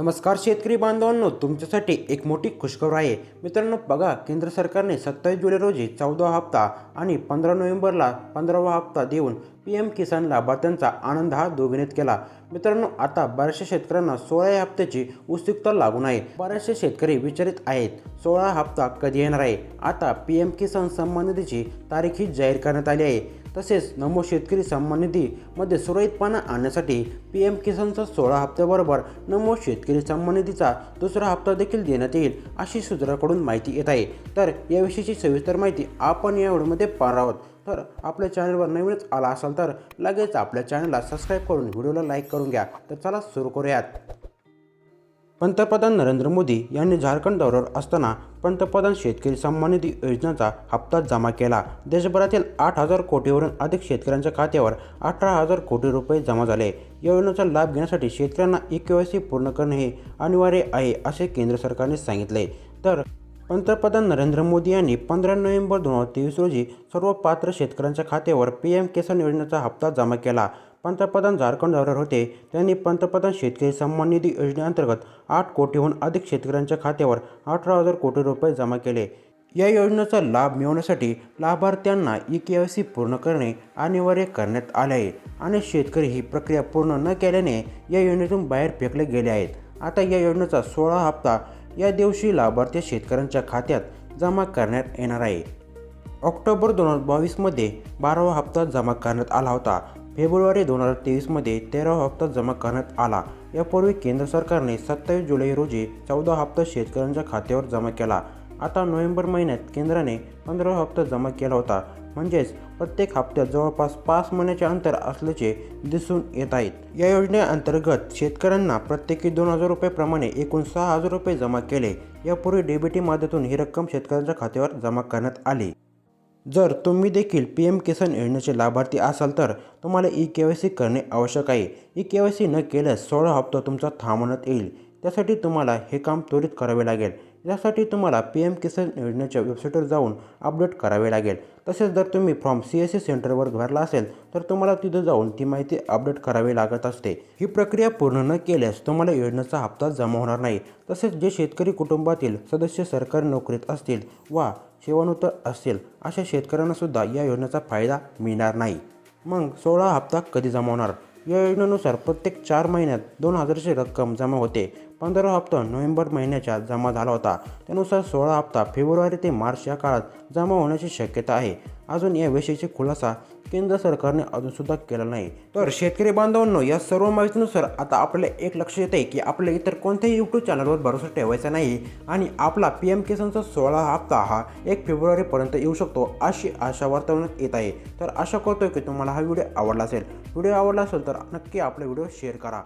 नमस्कार शेतकरी बांधवांनो तुमच्यासाठी एक मोठी खुशखबर आहे. मित्रांनो बघा केंद्र सरकारने सत्तावीस जुलै रोजी चौदा हप्ता आणि पंधरा नोव्हेंबरला पंधरावा हप्ता देऊन पी एम किसान लाभार्थ्यांचा आनंद हा दोघीनेत केला. मित्रांनो आता बऱ्याचशा शेतकऱ्यांना सोळा या हप्त्याची उत्सुकता लागून आहे. बऱ्याचशे शेतकरी विचारित आहेत. सोळा हप्ता कधी येणार आहे? आता पी एम किसान सन्मान निधीची तारीखही जाहीर करण्यात आली आहे. तसेच नमो शेतकरी सन्मान निधीमध्ये सुरळीतपणा आणण्यासाठी पी एम किसानचा सोळा हप्त्याबरोबर नमो शेतकरी सन्मान निधीचा दुसरा हप्ता देखील देण्यात येईल अशी सूत्राकडून माहिती येत आहे. तर याविषयीची सविस्तर माहिती आपण या व्हिडिओमध्ये पाहणार आहोत. तर आपल्या चॅनलवर नवीनच आला असाल तर लगेच आपल्या चॅनलला सबस्क्राईब करून व्हिडिओला लाईक करून घ्या. तर चला सुरू करूयात. पंतप्रधान नरेंद्र मोदी यांनी झारखंड दौऱ्यावर असताना पंतप्रधान शेतकरी सन्मान निधी योजनेचा हप्ता जमा केला. देशभरातील आठ हजार कोटीवरून अधिक शेतकऱ्यांच्या खात्यावर अठरा हजार कोटी रुपये जमा झाले. या योजनेचा लाभ घेण्यासाठी शेतकऱ्यांना ई के पूर्ण करणे हे अनिवार्य आहे असे केंद्र सरकारने सांगितले. तर पंतप्रधान नरेंद्र मोदी यांनी पंधरा नोव्हेंबर दोन हजार तेवीस रोजी सर्व पात्र शेतकऱ्यांच्या खात्यावर पी एम किसान योजनेचा हप्ता जमा केला. पंतप्रधान झारखंड दौऱ्यावर होते. त्यांनी पंतप्रधान शेतकरी सन्मान निधी योजनेअंतर्गत आठ कोटीहून अधिक शेतकऱ्यांच्या खात्यावर अठरा हजार कोटी रुपये जमा केले. या योजनेचा लाभ मिळवण्यासाठी लाभार्थ्यांना ई के वाय सी पूर्ण करणे अनिवार्य करण्यात आले आहे आणि शेतकरी ही प्रक्रिया पूर्ण न केल्याने या योजनेतून बाहेर फेकले गेले आहेत. आता या योजनेचा सोळा हप्ता या दिवशी लाभार्थी शेतकऱ्यांच्या खात्यात जमा करण्यात येणार आहे. ऑक्टोबर दोन हजार बावीसमध्ये बारावा हप्ता जमा करण्यात आला होता. फेब्रुवारी दोन हजार तेवीसमध्ये तेरावा हप्ता जमा करण्यात आला. यापूर्वी केंद्र सरकारने सत्तावीस जुलै रोजी चौदा हप्ता शेतकऱ्यांच्या खात्यावर जमा केला. आता नोव्हेंबर महिन्यात केंद्राने पंधरावा हप्ता जमा केला होता. म्हणजेच प्रत्येक हप्त्यात जवळपास पाच महिन्याचे अंतर असल्याचे दिसून येत आहेत या योजनेअंतर्गत शेतकऱ्यांना प्रत्येकी दोन हजार रुपयेप्रमाणे एकूण सहा हजार रुपये जमा केले. यापूर्वी डीबीटी माध्यमातून ही रक्कम शेतकऱ्यांच्या खात्यावर जमा करण्यात आली. जर तुम्ही देखील पी एम किसान योजनेचे लाभार्थी असाल तर तुम्हाला ई के वाय सी करणे आवश्यक आहे. ई के वाय सी न केल्यास सोळा हप्ता तुमचा थांबवण्यात येईल. त्यासाठी तुम्हाला हे काम त्वरित करावे लागेल. यासाठी तुम्हाला पी एम किसान योजनेच्या वेबसाईटवर जाऊन अपडेट करावे लागेल. तसेच जर तुम्ही फॉर्म सी एस सी सेंटरवर भरला असेल तर तुम्हाला तिथं जाऊन ती माहिती अपडेट करावी लागत असते. ही प्रक्रिया पूर्ण न केल्यास तुम्हाला योजनेचा हप्ता जमा होणार नाही. तसेच जे शेतकरी कुटुंबातील सदस्य सरकारी नोकरीत असतील वा सेवानिवृत्त असतील अशा शेतकऱ्यांनासुद्धा या योजनेचा फायदा मिळणार नाही. मग सोळा हप्ता कधी जमा होणार? या योजनेनुसार प्रत्येक चार महिन्यात दोन हजारची रक्कम जमा होते. पंधरा हप्ता नोव्हेंबर महिन्याच्या जमा झाला होता. त्यानुसार सोळा हप्ता फेब्रुवारी ते मार्च या काळात जमा होण्याची शक्यता आहे. अजून याविषयीचा खुलासा केंद्र सरकारने अजूनसुद्धा केला नाही. तर शेतकरी बांधवांनो या सर्व माहितीनुसार आता आपल्याला एक लक्ष येत आहे की आपल्या इतर कोणत्याही यूट्यूब चॅनलवर भरोसा ठेवायचा नाही आणि आपला पी एम किसानचा सोळा हप्ता हा एक फेब्रुवारीपर्यंत येऊ शकतो अशी आशा वर्तवण्यात येत आहे. तर आशा करतोय की तुम्हाला हा व्हिडिओ आवडला असेल. व्हिडिओ आवडला असेल तर नक्की आपला व्हिडिओ शेअर करा.